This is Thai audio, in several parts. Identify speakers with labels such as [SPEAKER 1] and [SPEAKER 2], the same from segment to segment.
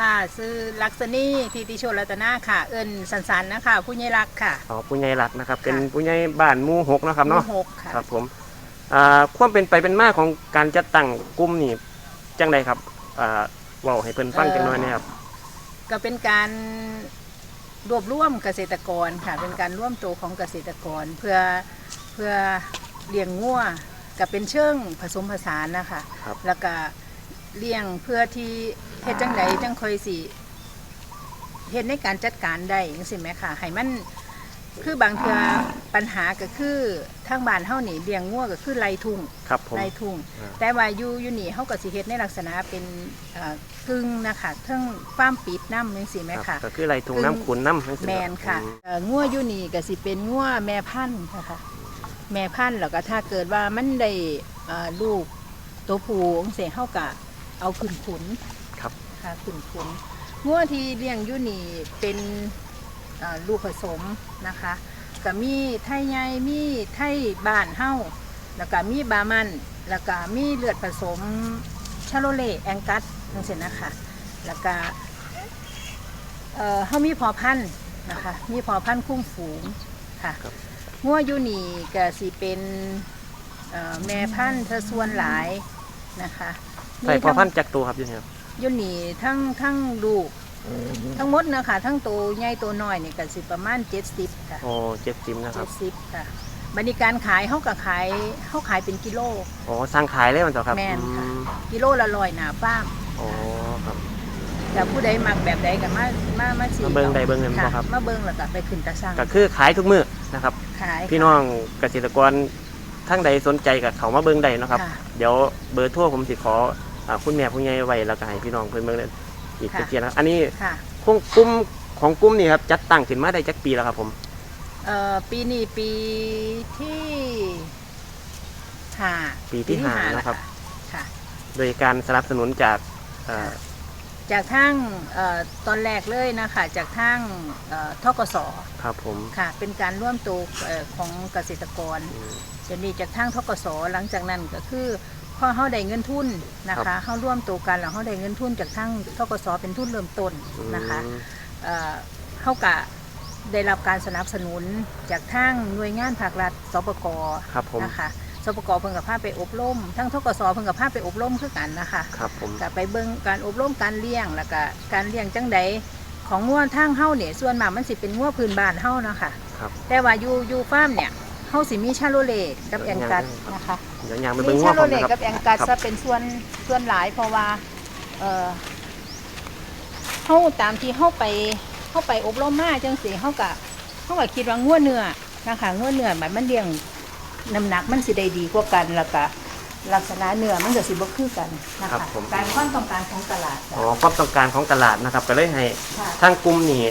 [SPEAKER 1] ค่ะ ซื้อลักษณีทิติโชรัตนาค่ะ เอิญสันสันๆนะคะ ผู้ใหญ่รักค่ะ
[SPEAKER 2] อ๋อผู้ใหญ่หลักนะครับ เป็น
[SPEAKER 1] ค่ะ
[SPEAKER 2] ผู้ใหญ่บ้านหมู่หกนะครับเนาะ
[SPEAKER 1] หมู่หกค่ะ
[SPEAKER 2] ครับผมอ่าความเป็นไปเป็นมาของการจัดตั้งกลุ่มนี่จังใดครับอ่าเว้าให้เพิ่นฟังจังหน่อยนะครับ
[SPEAKER 1] ก็เป็นการรวบรวมเกษตรกรค่ะ เป็นการร่วมตัวของเกษตรกรเพื่อเพื่อเลี้ยงงัวก็เป็นเชิงผสมผสานนะคะ
[SPEAKER 2] ครับ
[SPEAKER 1] แล้วก็ เลี้ยงเพื่อที่เฮ็ดจังใดจังค่อยสิเฮ็ดในการจัดการได้จังซี่แหมค่ะให้มันคือบางเทื่อปัญหาก็คือทางบ้านเฮานี่เลี้ยงงัวก็คือไล่ทุ่ง
[SPEAKER 2] ครับผม
[SPEAKER 1] ไร่ทุ่ง
[SPEAKER 2] อ่า
[SPEAKER 1] แต่ว่าอยู่อยู่นี่เขาก็สิเฮ็ดในลักษณะเป็นเอ่อกึ่งนะคะเทั้งฟาร์มปิดน้ำจังซี่ไหม
[SPEAKER 2] ครั
[SPEAKER 1] ค่ะ
[SPEAKER 2] บก็คือไรถุงน้ำขุนน้ำทั้งสิ้น
[SPEAKER 1] แมนค่ะ
[SPEAKER 2] อืม
[SPEAKER 1] เอ่องัวอยู่นี่ก็สิเป็นงัวแม่พันธุ์นะคะแม่พันธุ์แล้วก็ถ้าเกิดว่ามันได้เอ่อลูกตัวผู้องเสียเฮาก็ เอาขึ้นขุน
[SPEAKER 2] ครับ
[SPEAKER 1] ค่ะขึ้นขุนงัวที่เลี้ยงอยู่นี่เป็นเอ่อลูกผสมนะคะก็มีไทยใหญ่มีไทยบ้านเฮาแล้วก็มีบามันแล้วก็มีเลือดผสมชาโลเล่แองกัสทั้งสิ้นนะคะแล้วก็เอ่อเขามีพอพันธุ์นะคะมีพอพันธุ์คุ้มฝูงค่ะ
[SPEAKER 2] ครับ
[SPEAKER 1] งัวอยูนี่ก็สิเป็นเอ่อแม่พันธุ์เธอส่วนหลายนะคะ
[SPEAKER 2] ใส่พอ
[SPEAKER 1] ทั้ง
[SPEAKER 2] พันธุ์จักตัวครับอยังไงครับ
[SPEAKER 1] อยูนี่ทั้งทั้งลูกทั้งหมดนะคะทั้งตัวใหญ่ตัวน้อยนี่ก็สิประมาณ70ค่ะ
[SPEAKER 2] โอ้เจ็ดจิมนะครับ
[SPEAKER 1] 70ค่ะบริการขายเขาก็ขายเขาขายเป็นกิโล
[SPEAKER 2] อ๋อสร้างขายเลยมันต่อครับ
[SPEAKER 1] แม่นค่ะ
[SPEAKER 2] อืม
[SPEAKER 1] กิโลละร้อยหนาฟ้าร์ม
[SPEAKER 2] อ๋อครับ
[SPEAKER 1] แต่ผู้ใดมักแบบใดก็มามามาสี
[SPEAKER 2] มาเบิ่งใดเบิ่งหนึ่งบ่ครับ
[SPEAKER 1] มาเบิ่งแล้วก็ไปขึ้นตะสั่ง
[SPEAKER 2] ก็คือขายทุกมื้อนะครับ
[SPEAKER 1] ขาย
[SPEAKER 2] พี่น้องเกษตรกรทั้งใดสนใจกับเขามาเบิ่งใดนาะครับ
[SPEAKER 1] ค่ะ
[SPEAKER 2] เดี๋ยวเบอร์โทั่วผมสิขอ อ่าคุณแม่ผู้ใหญ่ไว้แล้วก็ให้พี่น้องเพิ่นเบิ่งเลยอีก
[SPEAKER 1] ค่ะ
[SPEAKER 2] ตะเกียนะครับอันนี้
[SPEAKER 1] ค่ะ
[SPEAKER 2] กลุ่มกลุ่มของกลุ่มนี่ครับจัดตั้งขึ้นมาได้จักปีแล้วครับผม
[SPEAKER 1] เอ่อปีนี้ปีที่ห้า
[SPEAKER 2] ปีที่ห้า
[SPEAKER 1] แล้ว
[SPEAKER 2] นะครับ
[SPEAKER 1] ค่ะ
[SPEAKER 2] โดยการสนับสนุนจากเอ่อ
[SPEAKER 1] จากทางเอ่อตอนแรกเลยนะคะจากทางเอ่อทกส
[SPEAKER 2] ครับผม
[SPEAKER 1] ค่ะ เป็นการร่วมตัวเอ่อของเกษตรกร
[SPEAKER 2] อืม
[SPEAKER 1] จะมีจากทางทกสหลังจากนั้นก็คือ พอเขาได้เงินทุนนะคะเขาร่วมตัวกันแล้วเขาได้เงินทุนจากทางทกสเป็นทุนเริ่มต้นนะคะ
[SPEAKER 2] อืม
[SPEAKER 1] เอ่อเขากะได้รับการสนับสนุนจากทางหน่วยงานภาครัฐสปก
[SPEAKER 2] ครับผม
[SPEAKER 1] นะคะสปกเพิ่งกับภาไปอบรมทั้งทกสเพิ่งกับภาไปอบรมคือกันนะคะ
[SPEAKER 2] ครับผม
[SPEAKER 1] ก็ไปเบิ่งการอบรมการเลี้ยงแล้วก็การเลี้ยงจังใดของงัวทางเฮาเนี่ยส่วนมากมันสิเป็นงัวพื้นบ้านเฮานะคะ
[SPEAKER 2] ครับ
[SPEAKER 1] แต่ว่าอยู่อยู่ฟาร์มเนี่ยเฮาสิมีชาโลเลตกับแองกัสนะคะ
[SPEAKER 2] เดี๋ยวยางไป
[SPEAKER 1] มี
[SPEAKER 2] เบิ่ง
[SPEAKER 1] ชา
[SPEAKER 2] ว่า
[SPEAKER 1] โล
[SPEAKER 2] ผม
[SPEAKER 1] เลต
[SPEAKER 2] นะครับ
[SPEAKER 1] กับแองกัส
[SPEAKER 2] ค
[SPEAKER 1] จะ
[SPEAKER 2] รับ
[SPEAKER 1] เป็นส่วนส่วนหลายเพราะว่า เอ่อเฮาตามที่เฮาไปเฮาไปอบรมมาจังซี่เฮาก็เฮาก็คิดว่างัวเนื้อนะคะงัวเนื้อมันมันเลี้ยงน้ำหนักมันสิได้ดีกว่ากันแล้วก็ลักษณะเนื้อมันก็สิบ่คือกันนะ
[SPEAKER 2] ครั
[SPEAKER 1] คะ
[SPEAKER 2] บผม
[SPEAKER 1] การความต้องการของตลาดจ้ะ
[SPEAKER 2] อ๋อความต้องการของตลาดนะครับก็เลยให้
[SPEAKER 1] ค่ะ
[SPEAKER 2] ทางกลุ่มนี่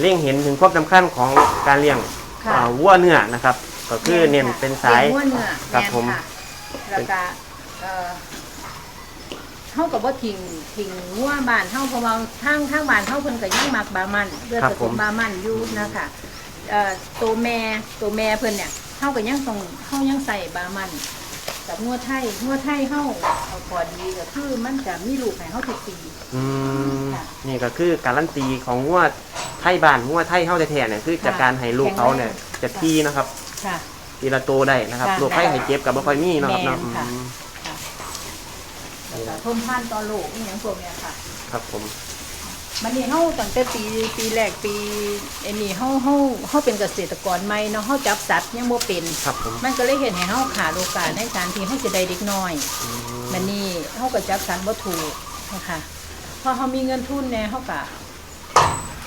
[SPEAKER 2] เร่งเห็นถึงความสำคัญของการเลี้ยง
[SPEAKER 1] ค่ะ
[SPEAKER 2] อ่าวัวเนื้อนะครับ ก็คือเน้นเป็นสาย
[SPEAKER 1] ลี้งงัวเนื้อ
[SPEAKER 2] ครับ
[SPEAKER 1] แม่น
[SPEAKER 2] ผม
[SPEAKER 1] ค่ะแล้วก็เอ่อเฮากับว่าทิ้งทิ้งงัวบ้านเฮาเพราะว่าทางทางบ้านเฮาเพิ่นก็ยังมักบามันเลือด
[SPEAKER 2] ครับ
[SPEAKER 1] ผส
[SPEAKER 2] ผมม
[SPEAKER 1] บามันอยู่นะคะเอ่อตัวแม่ตัวแม่เพิ่นเนี่ยเฮาก็ยังต้องเฮายังใส่บามันกับงัวไทยงัวไทยเฮาเอาพอดีก็คือมันจะมีลูกให้เฮาทุกปี
[SPEAKER 2] อืม
[SPEAKER 1] ค่ะ
[SPEAKER 2] นี่ก็คือการันตีของงวดไทยบ้านงวดไทยเฮาแท้ๆเนี่ยคือจากการให้ลูกเขาเนี่ยจะที่นะครับ
[SPEAKER 1] ค่ะ
[SPEAKER 2] ทีละโตวได้นะครับ
[SPEAKER 1] ค่ะ
[SPEAKER 2] โรคไข้ไข้เจ็บกับบ่ค่อยมีเนาะครับเนาะ
[SPEAKER 1] แม่นค่ะ
[SPEAKER 2] อืม
[SPEAKER 1] แล้วก็ทนทานต่อโรคอหยังพวกเนี้ยค่ะ
[SPEAKER 2] ครับผม
[SPEAKER 1] มันนี่เฮาตั้งแต่ปีปีแรกปีไอ้นี่เฮาเฮาเฮาเป็นเกษตรกรใหม่เนาะเฮาจับสัตว์ยังบ่เป็น
[SPEAKER 2] ครับผม
[SPEAKER 1] มันก็เลยเห็นให้เฮาขาดโอกาสในการที่เฮาสิได้เด็กน้อย
[SPEAKER 2] อืม
[SPEAKER 1] มันนี่เฮาก็จับสัตว์บ่ถูกนะคะพอเฮามีเงินทุนแน่เฮาก็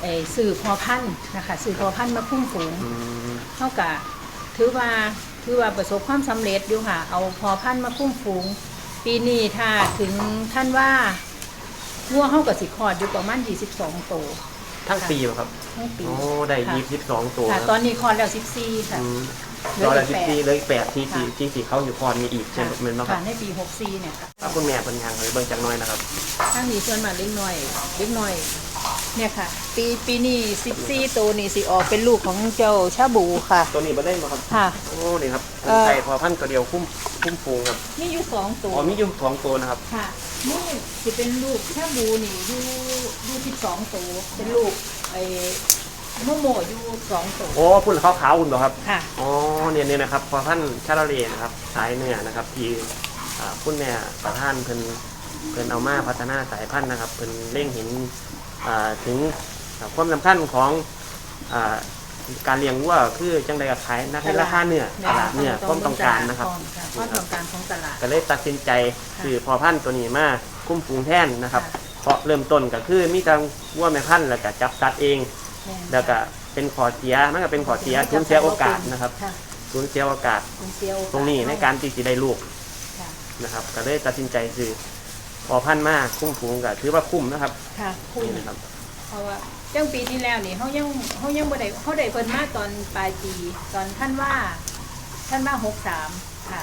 [SPEAKER 1] ไอ้ซื้อพอพันธุ์นะคะซื้อพอพันธุ์มาคุ้มฝูง
[SPEAKER 2] อืม
[SPEAKER 1] เฮาก็ ถือว่าถือว่าประสบความสำเร็จอยู่ค่ะ เอาพอพันธุ์มาคุ้มฝูง ปีนี้ถ้าถึงท่านว่างัวเฮาก็สิคลอดอยู่ประมาณ22ตัว
[SPEAKER 2] ทั้งปีเหรอครับ
[SPEAKER 1] ทั้งปี
[SPEAKER 2] โอ้ได้ยี่สิบสองตัว
[SPEAKER 1] ค่ะ
[SPEAKER 2] ค
[SPEAKER 1] ตอ
[SPEAKER 2] รับ
[SPEAKER 1] นนี้คลอดแล้ว14ค่ะ
[SPEAKER 2] อืม
[SPEAKER 1] เหลือ
[SPEAKER 2] ร้อย
[SPEAKER 1] อี
[SPEAKER 2] ละ
[SPEAKER 1] ก
[SPEAKER 2] สิบ
[SPEAKER 1] แปด
[SPEAKER 2] สี่เลยแปดที่สี่
[SPEAKER 1] ค่ะ
[SPEAKER 2] ที่สี่เขาอยู่พรมีอีกใช่ไหมเป็นไหมค
[SPEAKER 1] ค่ะ
[SPEAKER 2] รับ
[SPEAKER 1] ในปี64เนี่ยค่ะ
[SPEAKER 2] ถ้าคุณแม่เป็นยังเลยเบิ่งจักหน้อยนะครับ
[SPEAKER 1] ทั้งนี้ส่วนมากเล็กน้อยเล็กน้อย เนี่ยค่ะ ปีปีนี้14ตัวนี่สิออกเป็นลูกของเจ้าชาบูค่ะ
[SPEAKER 2] ตัวนี้บ่ได้มาครับ
[SPEAKER 1] ค่ะ
[SPEAKER 2] โอ้นี่ครับ
[SPEAKER 1] เอ่อ
[SPEAKER 2] ไก่พอพันธุ์ตัวเดียวคุ้มคุ้มฟูงครับ
[SPEAKER 1] นี่อยู่สองตัว
[SPEAKER 2] อ๋อมีอยู่สองตัวนะครับ
[SPEAKER 1] ค่ะนี่สิเป็นลูกชาบูนี่อยู่สองตัวเป็นลูกไอ้โมโมอยู่สองตัว
[SPEAKER 2] โอ้พุ่นขาวขาวๆคุณบ่ครับ
[SPEAKER 1] ค่ะ
[SPEAKER 2] อ๋อเนี่ยเนี่ยนะครับพอท่านชาลาเรนะครับสายเนื้อนะครับที่อ่าคุณแม่ประท่านเพิ่นเพิ่นเอามาพัฒนาสายพันธุ์นะครับเพิ่นเร่งเห็นอ่า ถึงอ่าความสำคัญของอ่าการเลี้ยงวัวคือจังใดก็ขายนักให้ราคาเนื้อตลาดเนื้อความต้องการนะครับ
[SPEAKER 1] ความต้องการของตลาด
[SPEAKER 2] ก็เลยตัดสินใจ
[SPEAKER 1] ค่ะ
[SPEAKER 2] คือพอพันธุ์ตัวนี้มาคุ้มฟูงแท่นนะครับ
[SPEAKER 1] ค่ะ
[SPEAKER 2] เพราะเริ่มต้นก็คือมีทางวัวแม่พันธุ์แล้วก็จับสัตว์เอง
[SPEAKER 1] ม่น
[SPEAKER 2] แล้วก็เป็นขอเสียมันก็เป็นขอเสียสูญเสียโอกาสนะครับ
[SPEAKER 1] ค่ะ
[SPEAKER 2] สูญเสียโอกาส
[SPEAKER 1] สูญเสียโอกาส
[SPEAKER 2] ตรงนี้ในการที่จะได้ลูก
[SPEAKER 1] ค่ะ
[SPEAKER 2] นะครับ ก็เลยตัดสินใจซื้อ พอพันธุ์มากคุ้มฟูงก็ถือว่าคุ้มนะครับ
[SPEAKER 1] ค่ะคุ้ม
[SPEAKER 2] นี่นะครับ
[SPEAKER 1] เพราะว่าจังปีที่แล้วนี่เขายังเขายังบ่ได้เขาได้เพิ่นมาตอนปลายปีตอนท่านว่าท่านว่าหกสามค่ะ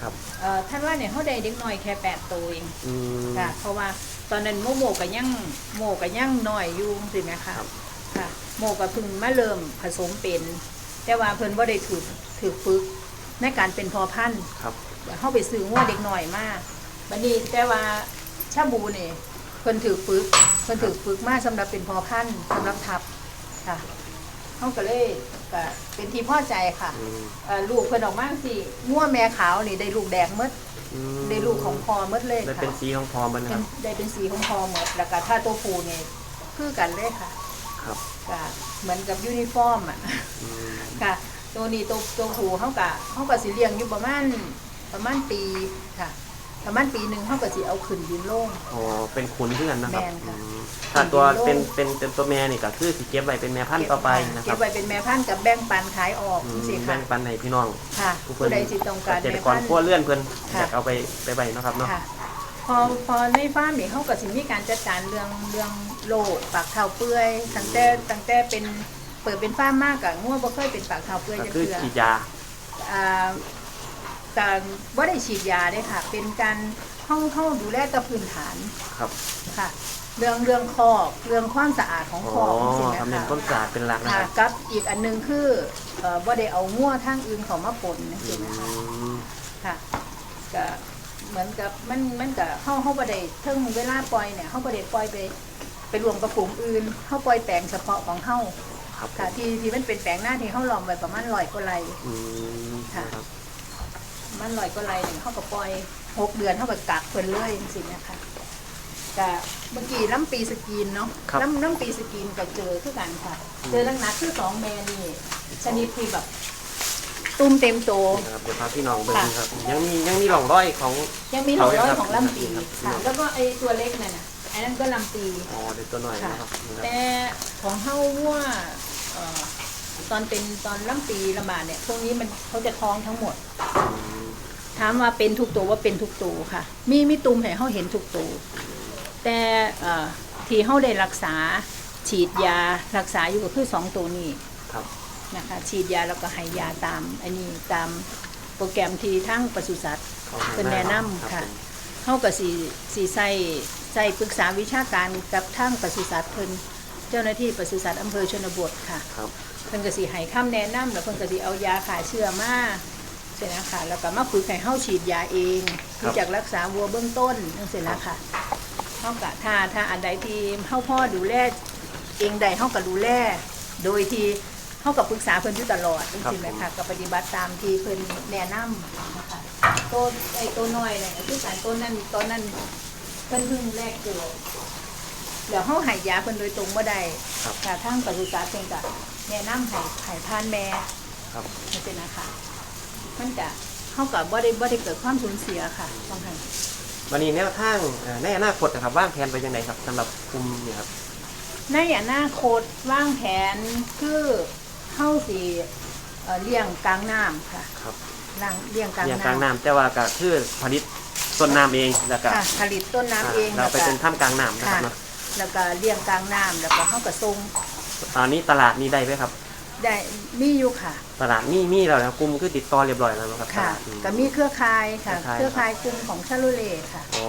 [SPEAKER 2] ครับ
[SPEAKER 1] เอ่อท่านว่าเนี่ยเขาได้เด็กน้อยแค่แปดตัวเอง
[SPEAKER 2] อืม
[SPEAKER 1] ค่ะ เพราะว่าตอนนั้นโมโมก็ยังโมก็ยังน้อยอยู่สิไหมคะ
[SPEAKER 2] ครับ
[SPEAKER 1] ค่ะโมก็เพิ่งมาเริ่มผสมเป็น แต่ว่าเพิ่นบ่ได้ถูกถูกฝึกในการเป็นพอพันธุ์
[SPEAKER 2] ครับ
[SPEAKER 1] เข้าไปซื้องัวเด็กหน่อยมากบัดนี้แต่ว่า ชาบูนี่เพิ่นถือฝึกเพิ่นถือฝึกมากสำหรับเป็นพอพันธุ์สำหรับทับค่ะเขาก็เลยก็เป็นที่พอใจค่ะ
[SPEAKER 2] อืม
[SPEAKER 1] เอ่อลูกเพิ่นออกมาสิงัวแม่ขาวนี่ได้ลูกแดงหมด
[SPEAKER 2] อืม
[SPEAKER 1] ได้ลูกของพอหมดเลย
[SPEAKER 2] ได้
[SPEAKER 1] ค่ะ
[SPEAKER 2] เป็นสีของพอมันนะ
[SPEAKER 1] เป็
[SPEAKER 2] คนรับ
[SPEAKER 1] ได้เป็นสีของพอหมดแล้วก็ถ้าตัวผูนี่คือกันเลยค่ะ
[SPEAKER 2] ครับ
[SPEAKER 1] ก็เหมือนกับยูนิฟอร์มอะ
[SPEAKER 2] อืม
[SPEAKER 1] ค่ะ ตัวนี้ตัวตัวผูเขากะเขากะสิเลี้ยงอยู่ประมาณประมาณปีค่ะ ประมาณปีหนึ่งเขาก็สิเอาขึ้นยืนโล่ง
[SPEAKER 2] อ๋อเป็นขุนเพื่อนนะครับ
[SPEAKER 1] แม่นค่ะ
[SPEAKER 2] อืมถ้าตัว
[SPEAKER 1] เป็น
[SPEAKER 2] เป็น
[SPEAKER 1] โรค
[SPEAKER 2] เป็นเป็นตัวแม่นี่ก็คือสิเก็บไว้เป็นแม่พันธุ์ต่อไปนะค
[SPEAKER 1] เก็
[SPEAKER 2] รั
[SPEAKER 1] บบไว้เป็นแม่พันธุ์กับแบ่งปันขายออก
[SPEAKER 2] อืม
[SPEAKER 1] สิ
[SPEAKER 2] แบ่
[SPEAKER 1] ค่ะ
[SPEAKER 2] งปันให้พี่น้อง
[SPEAKER 1] ค่ะ
[SPEAKER 2] ผู้
[SPEAKER 1] ผู้ใดสิต้องการ
[SPEAKER 2] เกษตร
[SPEAKER 1] แม่
[SPEAKER 2] ก
[SPEAKER 1] พั
[SPEAKER 2] ร
[SPEAKER 1] นธุ์
[SPEAKER 2] ครัวเลื่อนเพิ่น
[SPEAKER 1] ค่ะ
[SPEAKER 2] อยากเอาไปไปไว้เนาะครับเนาะ
[SPEAKER 1] ค่ะ พอพอในฟาร์มนี่เขาก็สิมีการจัดการเรื่องเรื่องโรคปากเท้าเปื่อยตั้งแต่ตั้งแต่เป็นเปิดเป็นฟาร์มมากกับงัวบ่เคยเป็นปากเท้าเปื่อย
[SPEAKER 2] ก็
[SPEAKER 1] จัง
[SPEAKER 2] คือ
[SPEAKER 1] เทื่อ
[SPEAKER 2] ฉีดยา
[SPEAKER 1] อ่า การว่าได้ฉีดยาเลยค่ะ เป็นการเข้าเข้าดูแลแตะพื้นฐาน
[SPEAKER 2] ครับ
[SPEAKER 1] ค่ะ เรื่องเรื่องคอกเรื่องความสะอาดของ
[SPEAKER 2] อ๋
[SPEAKER 1] ค
[SPEAKER 2] อ
[SPEAKER 1] อกจริงๆ
[SPEAKER 2] ทำเน้น
[SPEAKER 1] นะ
[SPEAKER 2] ต้น
[SPEAKER 1] คะ
[SPEAKER 2] สาดเป็นหลักนะ
[SPEAKER 1] ค่ะ
[SPEAKER 2] ครับ
[SPEAKER 1] กับอีกอันหนึงคือเอ่อว่าได้เอางัวทางอื่นเขามาปนนะ
[SPEAKER 2] อื
[SPEAKER 1] จริงนะคะ
[SPEAKER 2] ม
[SPEAKER 1] ค่ะก็เหมือนกับมันมันกับเข้าเข้าประเดี๋เทิงเวลาปล่อยเนี่ยเข้าประเดี๋ปล่อยไปไปรวมกับฝูงอื่นเข้าปล่อยแปลงเฉพาะของเข้า
[SPEAKER 2] ครับ
[SPEAKER 1] ค่ะที่ที่มันเป็นแปลงหน้าที่เข้าลอมไว้ประมาณร้อยกว่าไร่
[SPEAKER 2] อืม
[SPEAKER 1] ค่ะ
[SPEAKER 2] นะครับ
[SPEAKER 1] มันลอยก็ไรหนึ่งเขาก็ปล่อยหกเดือนเขาก็กักเพิ่นเลยจริงๆนะคะก็เมื่อกี้ล้ำปีสกรีนเนาะล้ำล้ำปีสกรีนก็เจอคือกันค่ะ เจอลักหนักคือสองแม่นี่ชนิดที่แบบตุ้มเต็มโต
[SPEAKER 2] นี่นะครับเดี๋ยวพาพี่น้องเบิ่ง
[SPEAKER 1] ค่ะ
[SPEAKER 2] ครับยังมียังมีร่องรอยของ
[SPEAKER 1] ยังมีหลอย
[SPEAKER 2] เอาเลยครับ
[SPEAKER 1] ของลำปี
[SPEAKER 2] ครับ
[SPEAKER 1] ค่ะ แล้วก็ไอ้ตัวเล็กนั่นน่ะไอ้นั่นก็ลำปี
[SPEAKER 2] อ๋อเดี๋ยวตัวหน่อย
[SPEAKER 1] ค่ะ
[SPEAKER 2] นะครับนี่ครับ
[SPEAKER 1] แต่ของเฮาว่าเอ่อตอนเป็นตอนลำปีละบาดเนี่ยพวกนี้มันเขาจะท้องทั้งหมด
[SPEAKER 2] อืม
[SPEAKER 1] ถามว่าเป็นทุกตัวว่าเป็นทุกตัวค่ะ มีมีตุ่มให้เขาเห็นทุกตัวแต่เอ่อที่เขาได้รักษาฉีดยารักษาอยู่ก็คือสองตัวนี้
[SPEAKER 2] ครับ
[SPEAKER 1] นะคะฉีดยาแล้วก็ให้ยาตามอันนี้ตามโปรแกรมที่ทั้งปศุสัตว์
[SPEAKER 2] ขอบณ
[SPEAKER 1] เป็นแนะนำ
[SPEAKER 2] รับ
[SPEAKER 1] ค่ะ
[SPEAKER 2] ผม
[SPEAKER 1] เขาก็สีสีใส่ใส่ปรึกษาวิชาการกับทั้งปศุสัตว์เพิ่นเจ้าหน้าที่ปศุสัตว์อำเภอชนบทค่ะ
[SPEAKER 2] ครับ
[SPEAKER 1] เพิ่นก็สิให้คำแนะนำแล้วเพิ่นก็สิเอายาขาเชื้อมา เสร็จนะคะแล้วก็มาฝึกให้เฮาฉีดยาเองที่จะรักษาวัวเบื้องต้นจังซี่นะคะเฮาก็ถ้าถ้าอันใดที่เฮาพ่อดูแลเองใดเฮาก็ดูแลโดยที่เฮาก็ปรึกษาเพิ่นอยู่ตลอดจังซี่นะคะก็ปฏิบัติตามที่เพิ่นแนะนำนะคะตัวไอ้ตัวน้อยเนี่ยคือการตัวนั้นตอนนั้นเพิ่นเพิ่งแรกเกิดเดี๋ยวเฮาให้ยาเพิ่นโดยตรงบ่ได้
[SPEAKER 2] ครับ
[SPEAKER 1] ค่ะทางปศุสัตว์เพิ่นก็แนะนำให้ให้ทานแม่
[SPEAKER 2] ครับ
[SPEAKER 1] นี่เป็นนะคะ มันจะเข้ากับบ่ได้บ่ได้เกิดความสูญเสียค่ะบางครั้ง
[SPEAKER 2] วันนี้แนวทางเอ่อในอนาคตนะครับว่างแผนไปยังไงครับสำหรับกลุ่มเนี่ยครับ
[SPEAKER 1] ในอนาคตวางแผนคือเข้าสีเอ่อเลี้ยงกลางน้ำค่ะ
[SPEAKER 2] ครับ
[SPEAKER 1] ล่างเลี้ยงกลาง
[SPEAKER 2] เรียงกลาง
[SPEAKER 1] น้ำ
[SPEAKER 2] น้ำแต่ว่าก็คือผลิตต้นน้ำเองแล้วก็
[SPEAKER 1] ค่ะผลิตต้นน้ำเอง
[SPEAKER 2] เรา
[SPEAKER 1] แล้ว
[SPEAKER 2] ไป
[SPEAKER 1] ก็
[SPEAKER 2] เป็นถ้ำกลางน้ำนะครับ
[SPEAKER 1] ค่ะ
[SPEAKER 2] เนาะ
[SPEAKER 1] แล้วก็เลี้ยงกลางน้ำแล้วก็เข้ากับทรง
[SPEAKER 2] ตอนนี้ตลาดนี้ได้ไหมครับ
[SPEAKER 1] ได้มีอยู่ค่ะ
[SPEAKER 2] ตลาดนี่มีแล้วนะกลุ่มคือติดต่อเรียบร้อยแล้วนะครับ
[SPEAKER 1] ค่ะ
[SPEAKER 2] ตลาดอืม
[SPEAKER 1] ก็มีเครือข่ายค่ะ
[SPEAKER 2] เครือข่าย
[SPEAKER 1] เครือข่ายกลุ่มของชาลูเล่ค่ะ
[SPEAKER 2] อ๋อ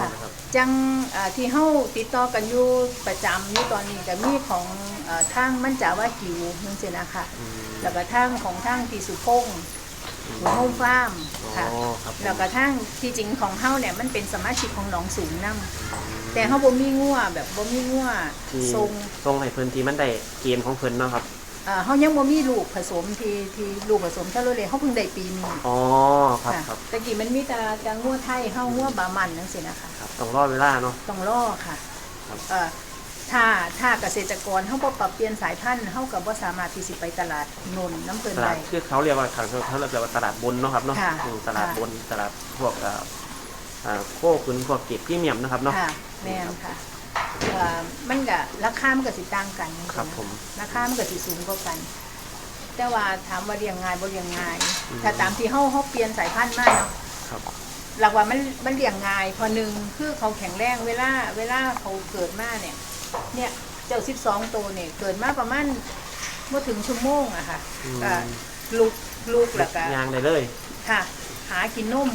[SPEAKER 1] ค่ะ
[SPEAKER 2] นะครับ
[SPEAKER 1] จังเอ่อที่เฮาติดต่อกันอยู่ประจำอยู่ตอนนี้ก็มีของเอ่อทางมั่นจาว่ากิวนั่นสินะคะ
[SPEAKER 2] อืม
[SPEAKER 1] แล้วก็ทางของทางที่สุพงษ์หัวโฮมฟาร์ม
[SPEAKER 2] อ๋อ
[SPEAKER 1] ค่ะ
[SPEAKER 2] ครับผม
[SPEAKER 1] แล้วก็ทางที่จริงของเฮาเนี่ยมันเป็นสมาชิกของหนองสูงน้ำ
[SPEAKER 2] อืม
[SPEAKER 1] แต่เฮาบ่มีงัวแบบบ่มีงัว
[SPEAKER 2] ที่
[SPEAKER 1] ทรง
[SPEAKER 2] ทรงให้เพิ่นที่มันได้เกณฑ์ของเพิ่นเนาะครับ
[SPEAKER 1] เอ่อเฮายังบ่มีลูกผสมที่ที่ลูกผสมชาโลเลเฮาเพิ่งได้ปีนี้
[SPEAKER 2] อ๋อครับ
[SPEAKER 1] ค่ะ
[SPEAKER 2] ครับ
[SPEAKER 1] แต่กี้มันมีแต่แต่งัวไทยเฮางัวบามันจังซี่นะคะ
[SPEAKER 2] ครับต้องรอเวลาเนาะ
[SPEAKER 1] ต้องรอค่ะ
[SPEAKER 2] ครับ
[SPEAKER 1] เอ่อถ้าถ้าเกษตรกรเฮาบ่ปรับเปลี่ยนสายพันธุ์เฮาก็บ่สามารถที่สิไปตลาดนนน้ำเพิ่น
[SPEAKER 2] ต
[SPEAKER 1] ได้
[SPEAKER 2] ลาดคือเขาเรียกว่าเขาเขาเรียกว่าตลาดบนเนาะครับเนาะ
[SPEAKER 1] ค่ะ
[SPEAKER 2] อืมตลาด
[SPEAKER 1] ค่ะ
[SPEAKER 2] บนตลาดพวกเอ่อเอ่อโคขุนพวกเก็บพรี่เมียมนะครับเนาะ
[SPEAKER 1] ค่ะ แม่นค่ะ เอ่อมันก็ราคามันก็สิต่างกันจังซี้
[SPEAKER 2] ครับ
[SPEAKER 1] นะ
[SPEAKER 2] ผม
[SPEAKER 1] ราคามันก็สิสูงกว่ากัน แต่ว่าถามว่าเลี้ยงง่ายบ่เลี้ยงง่าย
[SPEAKER 2] อืม
[SPEAKER 1] ถ้าตามที่เฮาเฮาเปลี่ยนสายพันธุ์มาเนาะ
[SPEAKER 2] ครับ
[SPEAKER 1] หลักว่ามันมันเลี้ยงง่ายเพอหนึ่งคือเขาแข็งแรงเวลาเวลาเขาเกิดมาเนี่ย เนี่ยเจ้า12ตัวเนี่ยเกิดมาประมาณบ่ถึงชั่วโมงอะค่ะ
[SPEAKER 2] อืม
[SPEAKER 1] ก็ลูกลูกแล้วก็
[SPEAKER 2] ยางได้เลย
[SPEAKER 1] ค่ะ หากินนม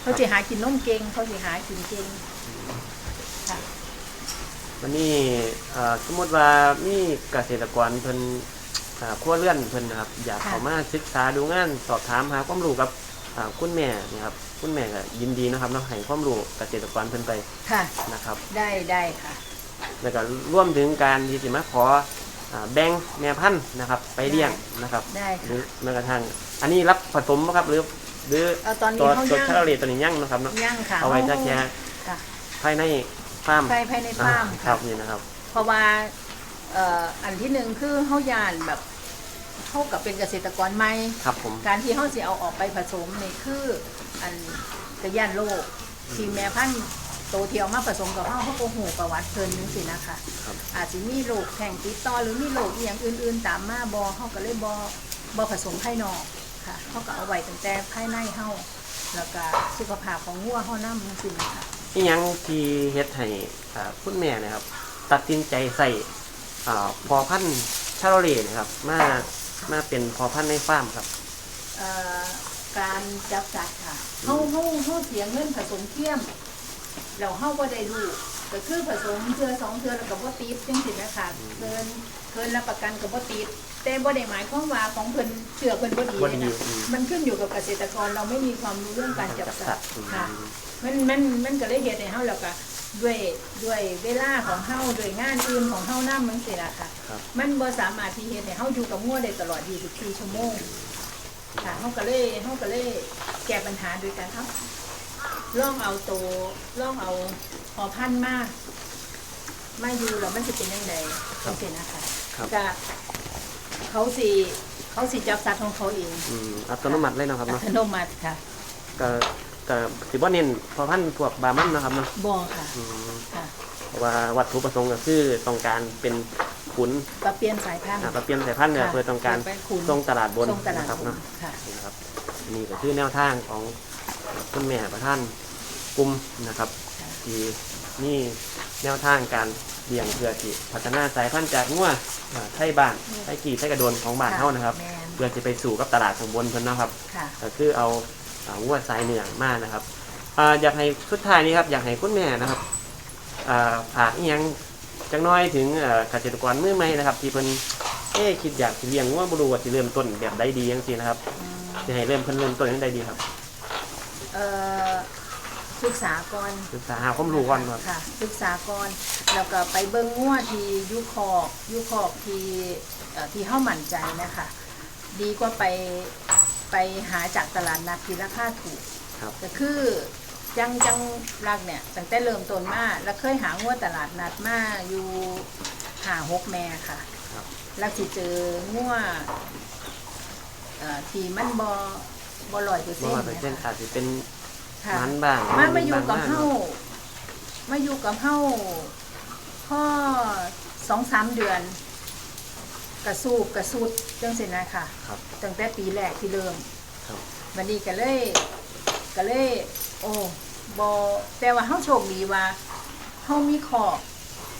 [SPEAKER 1] เขาสิหากินนมเก่งเขาสิหากินเก่งค่ะ
[SPEAKER 2] วันนี้เอ่อสมมติว่ามีเกษตรกรเพิ่นเอ่อครัวเรือนเพิ่นนะครับ อยาก
[SPEAKER 1] ค่ะ
[SPEAKER 2] เข้ามาศึกษาดูงานสอบถามหาความรู้กับอ่าคุณแม่นี่ครับคุณแม่ก็ยินดีนะครับเนาะให้ความรู้เกษตรกรเพิ่นไป
[SPEAKER 1] ค่ะ
[SPEAKER 2] นะครับ
[SPEAKER 1] ได้ได้ค่ะ
[SPEAKER 2] แล้วก็ร่วมถึงการที่สิมาขออ่าแบ่งแม่พันธุ์นะครับ ไปเลี้ยงนะครับ
[SPEAKER 1] ได้
[SPEAKER 2] หรื
[SPEAKER 1] ค่ะ
[SPEAKER 2] อแม้กระทั่งอันนี้รับผสมไหมครับหรือหรือ
[SPEAKER 1] เอาตอน
[SPEAKER 2] ตั
[SPEAKER 1] นี้
[SPEAKER 2] ว
[SPEAKER 1] เขา
[SPEAKER 2] ตัว
[SPEAKER 1] ย่าง
[SPEAKER 2] ชาโลเลตตัวนี้ยั่งนะครับเนาะ
[SPEAKER 1] ย่างค่ะ
[SPEAKER 2] เอาไว้จะแค่
[SPEAKER 1] ค่ะ
[SPEAKER 2] ภายใน ฟาร์ม
[SPEAKER 1] ภายภายในฟาร์ม
[SPEAKER 2] อ่ค
[SPEAKER 1] ค่ะ
[SPEAKER 2] รับนี่นะครับ
[SPEAKER 1] เพราะว่าเอ่ออันที่หนึ่งคือเฮายานแบบเฮากับเป็นเกษตรกรใหม่
[SPEAKER 2] ครับผม
[SPEAKER 1] การที่เฮาสิเอาออกไปผสมนี่คืออันกระย่านโลกที่แม่พันธุ์โตเทียวมาผสมกับเฮาเฮาก็หูประวัติเพิ่นจังซี่นะคะ
[SPEAKER 2] ครับ
[SPEAKER 1] อาจสิมีโรคแข่งติดต่อหรือมีโรคอีหยังอื่น ๆ ตามมาบ่เฮาก็เลยบ่บ่ผสมภายนอกค่ะเฮาก็เอาไว้ตั้งแต่ภายในเฮาแล้วก็สุขภาพของงัวเฮานำจังซี่นะคะ
[SPEAKER 2] อีหยังที่เฮ็ดให้อ่าคุณแม่นะครับ ตัดสินใจใส่อ่าพอพันธุ์ชาโรเลนะครับ มามาเป็นพอพันธุ์ในฟาร์มครับ
[SPEAKER 1] เอ่อการจับสัตว์ค่ะเฮาเฮาเฮาเสียเงินผสมเทียมแล้วเฮาบ่ได้รู้ ก็คือผสมเทื่อสองเทื่อแล้วก็บ่ติดจังซี่นะคะเกินเกินรับประกันก็บ่ติดแต่บ่ได้หมายความว่าของเพิ่นเชื่อเพิ่นบ่ดี
[SPEAKER 2] บ่
[SPEAKER 1] เลย
[SPEAKER 2] ดี
[SPEAKER 1] นะ
[SPEAKER 2] อืม
[SPEAKER 1] มันขึ้นอยู่กับเกษตรกรเราไม่มีความรู้เรื่องการจับสัตว์
[SPEAKER 2] อืม
[SPEAKER 1] ค่ะ มันมันมันก็เลยเฮ็ดให้เฮาแล้วก็ด้วยด้วยเวลาของเฮาด้วยงานอื่นของเฮานำจังซี่ล่ะค่ะ
[SPEAKER 2] ครับ
[SPEAKER 1] มันบ่สามารถที่เฮ็ดให้เฮาอยู่กับงัวได้ตลอด 24 ชั่วโมง ค่ะเฮาก็เลยเฮาก็เลยแก้ปัญหาโดยการเอ้าลองเอาโตวลองเอา พอพันธุ์มามาอยู่แล้วมันสิเป็นจังได
[SPEAKER 2] ครั
[SPEAKER 1] จั
[SPEAKER 2] บ
[SPEAKER 1] งซี่นะคะ
[SPEAKER 2] ครับ
[SPEAKER 1] ก็เขาสิเขาสิจับสัตว์ของเขาเอง
[SPEAKER 2] อืมอัตโนมัติเลยเนาะครับ
[SPEAKER 1] อั
[SPEAKER 2] เนาะ
[SPEAKER 1] ตโนมัติค่ะ
[SPEAKER 2] ก็ก็สิบ่เน้นพอพันธุ์พวกบามันเนาะครับเนาะ
[SPEAKER 1] บ่ค่ะ
[SPEAKER 2] อืม
[SPEAKER 1] ค่ะ
[SPEAKER 2] เพราะว่าวัตถุประสงค์ก็คือต้องการเป็นขุน
[SPEAKER 1] ปรับเปลี่ยนสายพันธุ์
[SPEAKER 2] อ่าปรับเปลี่ยนสายพันธุ์เนี่ย
[SPEAKER 1] ค่ะ
[SPEAKER 2] เพื่อต้องการ
[SPEAKER 1] ไปขุน
[SPEAKER 2] ส่งตลาดบน
[SPEAKER 1] ส่งตลาด
[SPEAKER 2] นะครับ
[SPEAKER 1] บน
[SPEAKER 2] เนาะ
[SPEAKER 1] ค่ะ
[SPEAKER 2] นะครับนี่ก็คือแนวทางของคุณแม่ประท่านกลุ่มนะครับ
[SPEAKER 1] ค่ะ
[SPEAKER 2] ที่นี่แนวทางการเลี้ยงเพื่อที่พัฒนาสายพันธุ์จากงัวอ่าไทยบ้านไทยกี่ไทยกระโดนของบ้านเท่านะครับ
[SPEAKER 1] แม่น
[SPEAKER 2] เพื่อจะไปสู่กับตลาดข้างบนเพิ่นเนาะครับ
[SPEAKER 1] ค่ะ
[SPEAKER 2] ก็คือเอาอ่างวดสายเหนือมานะครับอ่าอยากให้สุดท้ายนี้ครับอยากให้คุณแม่นะครับอ่าฝากอีหยังจังน้อยถึงเอ่อเกษตรกรมือใหม่นะครับ ที่เพิ่นเอ๊ะคิดอยากสิเลี้ยงว่าบ่รู้ว่าสิเริ่มต้นแบบใดดีจังซี่นะครับ
[SPEAKER 1] อืม
[SPEAKER 2] จะให้เริ่มเพิ่นเริ่มต้นยังไงดีครับ
[SPEAKER 1] เอ่อ ศึกษาก่อน
[SPEAKER 2] ศึกษาหาความรู้ก่อนครับ
[SPEAKER 1] ค่ะ ศึกษาก่อนแล้วก็ไปเบิ่งงัวที่อยุคอกอยุคอกที่เอ่อที่เฮามั่นใจนะคะ ดีกว่าไปไปหาจากตลาดนัดที่ราคาถูก
[SPEAKER 2] ครับ
[SPEAKER 1] ก็คือจังจังรักเนี่ยตั้งแต่เริ่มต้นมาแล้วเคยหางัวตลาดนัดมาอยู่หาหกแม่ค่ะ
[SPEAKER 2] ครับ
[SPEAKER 1] แล้วสิเจองัวเอ่อที่มันบอบอลอยเปอร์
[SPEAKER 2] บ่
[SPEAKER 1] เซ็น
[SPEAKER 2] ว่า
[SPEAKER 1] ต์
[SPEAKER 2] ไป
[SPEAKER 1] นะ
[SPEAKER 2] เช่น
[SPEAKER 1] คะ
[SPEAKER 2] อาจจะเป็น
[SPEAKER 1] ค่ะ
[SPEAKER 2] มันบ้าง
[SPEAKER 1] มามาอยู่กับ
[SPEAKER 2] บ้ง
[SPEAKER 1] เฮามาอยู่กับเฮาพ่อสองสามเดือน กระสูบกระสุดจังสินะค่ะ
[SPEAKER 2] ครับ
[SPEAKER 1] ตั้งแต่ปีแรกที่เริ่ม
[SPEAKER 2] ครับ
[SPEAKER 1] วันนี้ก็เลยก็เลย โอ้บอแต่ว่าเฮาโชคดีว่าเฮามีขอบ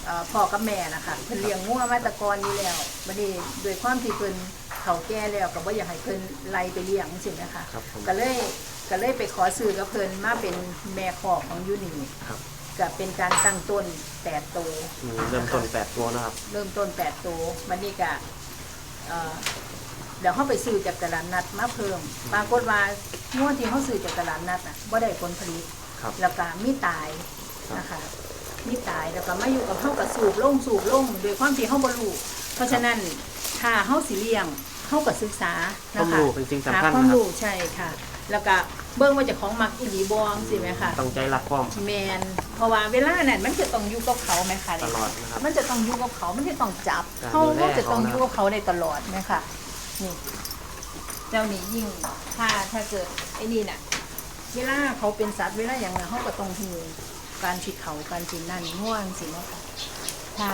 [SPEAKER 1] เอ่อพ่อกับแม่นะคะเพิ่นเลี้ยงงัวมาแตะกอนอยู่แล้วบัดนี้ด้วยความที่เพิ่นเขาแก่แล้วก็บ่อยากให้เพิ่นไล่ไปเลี้ยงจังซี่นะคะ
[SPEAKER 2] ครับผม
[SPEAKER 1] ก็เลย ก็เลยไปขอซื้อกับเพิ่นมาเป็นแม่ขอกของยูนี่
[SPEAKER 2] ครับ
[SPEAKER 1] ก็เป็นการตั้งต้นแปดโตว
[SPEAKER 2] อืมเริ่มต้นแปดตัวนะครับ
[SPEAKER 1] เริ่มต้นแปดโตววันนี้ก็เอ่อเดี๋ยวเขาไปซื้อจากตลาดนัดมาเพิ่มปรากฏว่างวดที่เขาซื้อจากตลาดนัดน่ะบ่ได้ผลผลิต
[SPEAKER 2] ครับ
[SPEAKER 1] แล้วก็มีตาย
[SPEAKER 2] ครับ
[SPEAKER 1] นะคะมีตายแล้วก็มาอยู่กับเฮากับสูบลงสูบลงโดยความที่เฮาบ่รู้เพราะฉะนั้นถ้าเฮาสิเลี้ยงเฮาก็ศึกษา
[SPEAKER 2] ควา
[SPEAKER 1] นะ
[SPEAKER 2] ม
[SPEAKER 1] คะ
[SPEAKER 2] รู้เป็นสิ่งสำ
[SPEAKER 1] หา
[SPEAKER 2] คัญ
[SPEAKER 1] ความ
[SPEAKER 2] นะครับ
[SPEAKER 1] รู้ใช่ค่ะ แล้วก็เบิ่งว่าเจะของมักอีหลีบ่สิแม่ค่ะ
[SPEAKER 2] ต้องใจรักพร้อม
[SPEAKER 1] แมนเพราะว่าเวลานั้นมันจะต้องอยู่กับเขาไหมคะ
[SPEAKER 2] ตลอดนะครับ
[SPEAKER 1] มันจะต้องอยู่กับเขามันจะต้องจับ
[SPEAKER 2] การ
[SPEAKER 1] เขา
[SPEAKER 2] ดูแล
[SPEAKER 1] เขาจะต้อง
[SPEAKER 2] เขานะ
[SPEAKER 1] อยู่กับเขาได้ตลอดไหมคะนี่ เจ้านี่ยิ่งถ้าถ้าเกิดไอ้นี่น่ะ เวลาเขาเป็นสัตว์เวลาอย่างนั้นเขาก็ต้องหูการฉีดเขาการฉีดนั่นง่วงสินะคะถ้า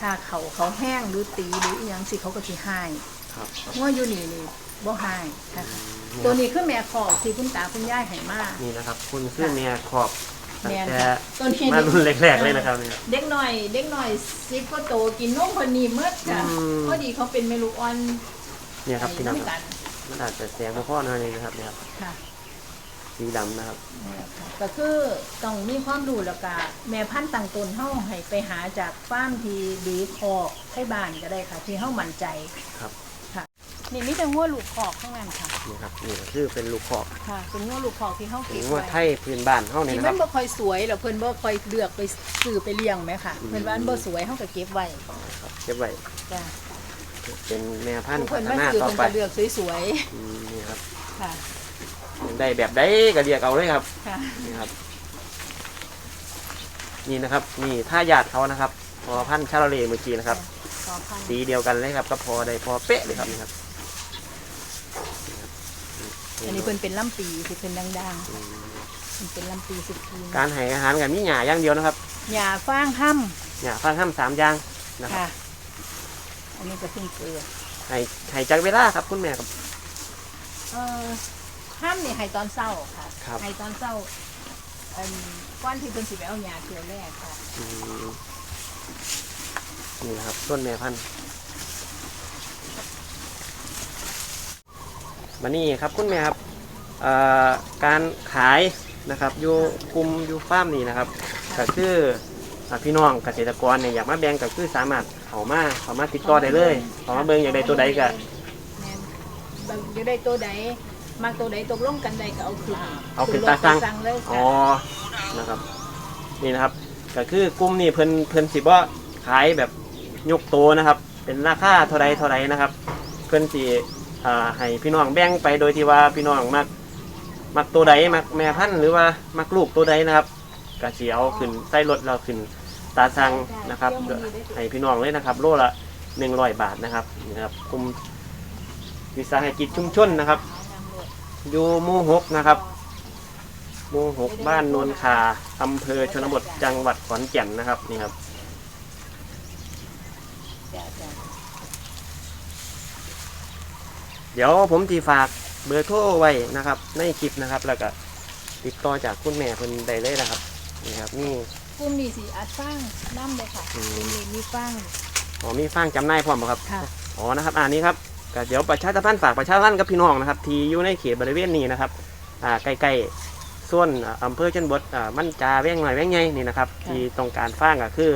[SPEAKER 1] ถ้าเขาเขาแห้งหรือตีหรืออหยังสิเขาก็จะหาย
[SPEAKER 2] ครับ
[SPEAKER 1] ง่วงอยู่นี่นี่บ่หายนะคะ
[SPEAKER 2] นี่
[SPEAKER 1] ตัวนี้คือแม่ขอกที่คุณตาคุณย่ายให้มา
[SPEAKER 2] นี่นะครับ คุณคือเมียขอบตั้ง
[SPEAKER 1] แม่น
[SPEAKER 2] แต่
[SPEAKER 1] ค่ะตัวนี้
[SPEAKER 2] มารุ่นแรกๆเลยนะครับเนี่ย
[SPEAKER 1] เด็กหน่อย เด็กหน่อยซิปก็โตกินนมคนนี้เมื่อจ้ะ
[SPEAKER 2] อืม
[SPEAKER 1] พอดีเขาเป็นเมลูกอ่อน
[SPEAKER 2] เนี่ยครับพี่น้อง
[SPEAKER 1] ไอ้
[SPEAKER 2] ค
[SPEAKER 1] กั
[SPEAKER 2] รับ
[SPEAKER 1] น
[SPEAKER 2] มันอาจจะแสงพ่อๆหน่อยนึงนะครับเนี่ยครับ
[SPEAKER 1] ค่ะ
[SPEAKER 2] สีดำนะครับ
[SPEAKER 1] เนี่ยค่ะก็คือต้องมีความรู้แล้วก็แม่พันธุ์ต่างตนเฮาให้ไปหาจากฟาร์มที่ดีคอกให้บ้านก็ได้ค่ะ ที่เฮามั่นใจ
[SPEAKER 2] ครับ
[SPEAKER 1] ค่ะนี่มีแต่งัวลูกคอกข้างนั้นค่ะ
[SPEAKER 2] นี่ครับนี่ก็คือเป็นลูกขอบ
[SPEAKER 1] ค่ะ เป็นงัวลูกคอกที่เฮา
[SPEAKER 2] เป็
[SPEAKER 1] เก็
[SPEAKER 2] น
[SPEAKER 1] บ
[SPEAKER 2] งวด
[SPEAKER 1] ไว้
[SPEAKER 2] ไทยพื้นบ้านเฮาเนี่ย
[SPEAKER 1] ที่
[SPEAKER 2] นะค
[SPEAKER 1] มั
[SPEAKER 2] รั
[SPEAKER 1] น
[SPEAKER 2] บ
[SPEAKER 1] บ่ค่อยสวยแล้วเพิ่นบ่ค่อยเลือกไปซื้อไปเลี้ยงไหมค่ะ
[SPEAKER 2] อืม
[SPEAKER 1] เพิ่นว่าอันบ่สวยเฮาก็เก็บไว้
[SPEAKER 2] ครับเก็บไว้
[SPEAKER 1] จ้ะ
[SPEAKER 2] เป็นแม่พันธุ์พั
[SPEAKER 1] เพิ่น
[SPEAKER 2] ฒ
[SPEAKER 1] มา
[SPEAKER 2] นา
[SPEAKER 1] ซื้อ
[SPEAKER 2] ต่อ
[SPEAKER 1] เพิ่น
[SPEAKER 2] ไป
[SPEAKER 1] ก็เลือกสวย
[SPEAKER 2] อืมนี่ครับ
[SPEAKER 1] ๆค่ะ
[SPEAKER 2] ได้แบบใดก็เรียกเอาเลยครับ
[SPEAKER 1] ค่ะ
[SPEAKER 2] นี่ครับ นี่นะครับ นี่ท่าหยาดเขานะครับ พอพันธุ์ชาโลเลเมื่อกี้นะครับ
[SPEAKER 1] ขอพัน
[SPEAKER 2] สีเดียวกันเลยครับ ก็พอได้พอเป๊ะเลยครับนี่ครับ
[SPEAKER 1] อันนี้เพิ่นเป็นลำปีที่เพิ่นดัง
[SPEAKER 2] อืม
[SPEAKER 1] ๆเพิ่นเป็นลำปีสิบปี
[SPEAKER 2] การให้อาหารกับมีหญ้าอย่างเดียวนะครับ
[SPEAKER 1] หญ้าฟางห้
[SPEAKER 2] หญ้าฟังห้ามสามอย่างนะำครับ
[SPEAKER 1] ค่ะ อันนี้ก็เพิ่งเกิด
[SPEAKER 2] ให้ให้จักเวลาครับคุณแม่ครับ
[SPEAKER 1] เอ่อห้ำนี่ให้ตอนเช้าค่ะ
[SPEAKER 2] ครับ
[SPEAKER 1] ให้ตอนเช้าอันก้อนที่เพิ่นสิไปเอาหญ้าเกลือแรกค่ะ
[SPEAKER 2] อืมนี่นะครับต้นแม่พันธุ์ มานี่ครับคุณแม่ครับเอ่อการขายนะครับอยู่กลุ่มอยู่ฟาร์มนี่นะครับ ก็คืออ่าพี่น้องเกษตรกรเนี่ยอยากมาแบ่งก็คือสามารถเขามาเขามาติดต่อได้เลยเขามาเบิ่งอยากได้ตัวใดก็
[SPEAKER 1] แม่นบางอยากได้ตัวใดมักตัวใดตกลงกันใดก็เอาขึ้น
[SPEAKER 2] เอาขึ้น
[SPEAKER 1] ร
[SPEAKER 2] ตา
[SPEAKER 1] ถ
[SPEAKER 2] สั่ง
[SPEAKER 1] ไปสั่งเลย
[SPEAKER 2] อ๋อ
[SPEAKER 1] ค่ะ
[SPEAKER 2] นะครับนี่นะครับก็คือกลุ่มนี่เพิ่นเพิ่นสิบ่ขายแบบยกโตนะครับ เป็นราคาเท่าใดเท่าใดนะครับ เพิ่นสิ อ่าให้พี่น้องแบ่งไปโดยที่ว่าพี่น้องมักมักตัวใดมักแม่พันธุ์หรือว่ามักลูกตัวใดนะครับก็สิเอาขึ้นใส่รถเราขึ้นตาสั่งนะครับให้พี่น้องเลยนะครับ โลละหนึ่งร้อยบาทนะครับนี่นะครับกลุ่มวิสาหกิจชุมชนนะครับ อยู่หมู่หกนะครับหมู่หกบ้านโนนคาอำเภอชนบทจังหวัดขอนแก่นนะครับนี่ครับ
[SPEAKER 1] จ้ะจ้ะ
[SPEAKER 2] เดี๋ยวผมทีฝากเบอร์โทรไว้นะครับ ในคลิปนะครับ แล้วก็ติดต่อจากคุณแม่เพิ่นได้เลยนะครับนี่ครับนี่
[SPEAKER 1] กลุ่มนี้สิอัดฟางน้ำเลยค่ะ
[SPEAKER 2] อื
[SPEAKER 1] ก
[SPEAKER 2] ม
[SPEAKER 1] ลุ่มนี้มีฟาง
[SPEAKER 2] อ๋อมีฟางจำหน่ายพร้อมบ่ครับ
[SPEAKER 1] ค่ะ
[SPEAKER 2] อ๋อนะครับอันนี้ครับก็เดี๋ยวประชาสัมพันธ์ฝากประชาสัมพันธ์กับพี่น้องนะครับ ที่อยู่ในเขตบริเวณนี้นะครับอ่าใกล้ๆส่วนอ่าอำเภอชนบทอ่ามันจาแว่งหน่อยแว่งใหญ่นี่นะครับ ที่ต้องการฟางก็คือ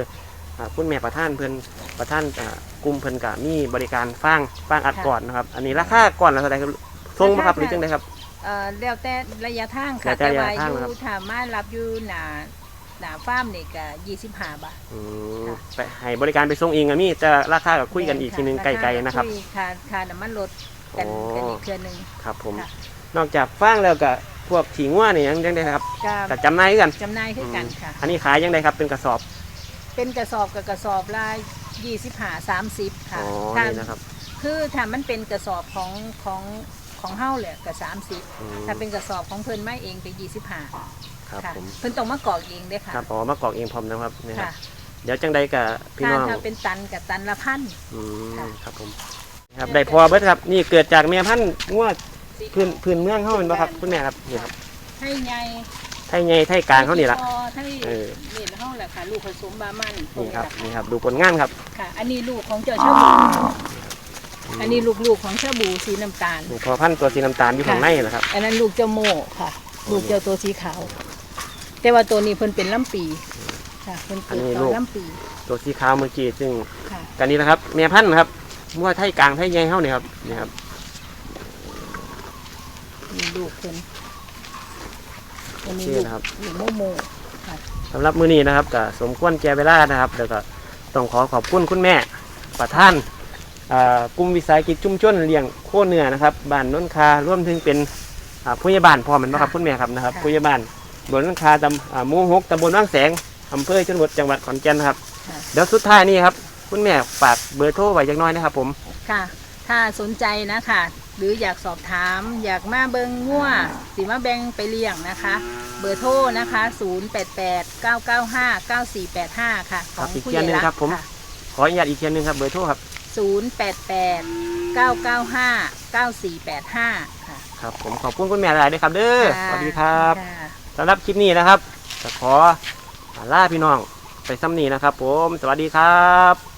[SPEAKER 2] อ่าคุณแม่ประท่านเพิ่นประท่านอ่า กลุ่มเพิ่นก็มีบริการฟางฟางอัดก่อนนะครับ อันนี้ราคาก่อนละเท่าไหร่ครับส่งบ่ครับหรือจังไดครับ
[SPEAKER 1] เอ่อแล้วแต่ระยะทาง
[SPEAKER 2] แล้
[SPEAKER 1] ค่ะ
[SPEAKER 2] วแต่
[SPEAKER 1] แต่
[SPEAKER 2] ระยะ
[SPEAKER 1] ว่าอ
[SPEAKER 2] ทาง
[SPEAKER 1] ยู่
[SPEAKER 2] นะครับ
[SPEAKER 1] ถ้ามารับอยู่หนาหนาฟาร์มนี่ก็ยี่สิบห้าบาท
[SPEAKER 2] อืม
[SPEAKER 1] ค่ะ
[SPEAKER 2] ไปให้บริการไปส่งเองก็มีแต่ราคาก็คุยกันอีกทีนึงไกลๆนะครับ
[SPEAKER 1] ยค่าค่าน้ำมันรถกัน
[SPEAKER 2] อ๋อ
[SPEAKER 1] กันอีกเทื่อหนึง
[SPEAKER 2] ครับผม
[SPEAKER 1] ค่ะ
[SPEAKER 2] นอกจากฟางแล้วก็พวกถิงว่านี่ยังจังไดครับ
[SPEAKER 1] ก็
[SPEAKER 2] ก็จำหน่ายคือกัน
[SPEAKER 1] จำหน่ายคือกันค่ะ
[SPEAKER 2] อันนี้ขายยังไงครับเป็นกระสอบ
[SPEAKER 1] เป็นกระสอบกับกระสอบละยี่ สิบห้าสามสิบค่ะ
[SPEAKER 2] อ๋อ
[SPEAKER 1] ถ้า
[SPEAKER 2] นี่นะครับ
[SPEAKER 1] คือถ้ามันเป็นกระสอบของของของเฮาเลยก็สามสิบ
[SPEAKER 2] อืม
[SPEAKER 1] ถ้าเป็นกระสอบของเพิ่นไม่เองก็ยี่สิบห้า
[SPEAKER 2] ครับ
[SPEAKER 1] ค่ะ
[SPEAKER 2] ผม
[SPEAKER 1] เพิ่นต้องมากรอกเองเด้อค่ะ
[SPEAKER 2] ครับอ๋อมากรอกเองพร้อมนะครับนี่ครับ
[SPEAKER 1] ค่ะ
[SPEAKER 2] เดี๋ยวจังใดกับพี่
[SPEAKER 1] ถ้า
[SPEAKER 2] น้อง
[SPEAKER 1] ถ้าเป็นตันกับตันละพัน
[SPEAKER 2] อืม
[SPEAKER 1] ค่ะ
[SPEAKER 2] ครับผมครับได้พอเบิดครับ นี่เกิดจากเมียพันธุ์งวดพื้นพื้นเมืองเขาเป็นบ่ครับคุณแม่ครับนี่ครับ
[SPEAKER 1] ให้ใหญ่
[SPEAKER 2] ไทยใหญ่ไทยกลางเขานี่ละ
[SPEAKER 1] พอให้
[SPEAKER 2] เออ
[SPEAKER 1] เม็ดเฮาแหละค่ะลูกผสมบามัน
[SPEAKER 2] นี่ครับ
[SPEAKER 1] ตง
[SPEAKER 2] นี่
[SPEAKER 1] นี้
[SPEAKER 2] ครับดูผลงานครับ
[SPEAKER 1] ค่ะ อันนี้ลูกของเจ้าชาบูอันนี้ลูกๆของชาบูสีน้ำตาล
[SPEAKER 2] นี่พอพันธุ์ตัวสีน้ำตาลอยู่ข้างในนะครับ
[SPEAKER 1] อันนั้นลูกเจ้าโมค่ะ ลูกเจ้าตัวสีขาว แต่ว่าตัวนี้เพิ่นเป็นลำปีค่ะเพิ่นเกิดตอนลำปี
[SPEAKER 2] ตัวสีขาวเมื่อกี้ซึ่ง
[SPEAKER 1] ค่ะ
[SPEAKER 2] กันนี้นะครับเมียพันธุ์นะครับมั่วไทยกลางไทยใหญ่เขาเนี่ยครับนี่ครับ
[SPEAKER 1] มีลูกเพิ่นตัวนี้
[SPEAKER 2] โอเค
[SPEAKER 1] ลูก
[SPEAKER 2] นะครับ
[SPEAKER 1] ลูกโมโมค่ะ
[SPEAKER 2] สำหรับมื้อนี้นะครับก็สมควรแก่เวลานะครับแล้วก็ต้องขอขอบคุณคุณแม่ประท่านอ่ากลุ่มวิสาหกิจชุมชนเลี้ยงโคเนื้อนะครับบ้านโน้นคารวมถึงเป็นอ่าผู้ใหญ่บ้านพร้อมแมันบ่ครับคุณแม่ครับนะครับผู้ใหญ่บ้านบนโน้นคาตำอ่าหมู่หกตำบลว่างแสงอำเภอชนบทจังหวัดขอนแก่นนะครับ
[SPEAKER 1] ค่ะ
[SPEAKER 2] เดี๋ยวสุดท้ายนี่ครับ คุณแม่ฝากเบอร์โทรไว้จักหน้อยนะครับผม
[SPEAKER 1] ค่ะ ถ้าสนใจนะคะ หรืออยากสอบถาม อยากมาเบิงงัวสิมาแบ่งไปเลี้ยงนะคะ เบอร์โทรนะคะ 088 995 9485 ค่ะ
[SPEAKER 2] ครับอีก
[SPEAKER 1] ผู้
[SPEAKER 2] เที่ยหนึง
[SPEAKER 1] ใหญ่
[SPEAKER 2] ครับผม
[SPEAKER 1] ค่ะ
[SPEAKER 2] ขออนุญาตอีกเทียนหนึงครับเบอร์โทรครับ
[SPEAKER 1] 088 995 9485 ค่ะ
[SPEAKER 2] ครับผมขอบคุณคุณแม่หลายๆด้วยครับ เด้อสวัสดีครับ
[SPEAKER 1] ค่ะ
[SPEAKER 2] สำหรับคลิปนี้นะครับจะขอลาพี่น้องไปซ้ำนี้นะครับผม สวัสดีครับ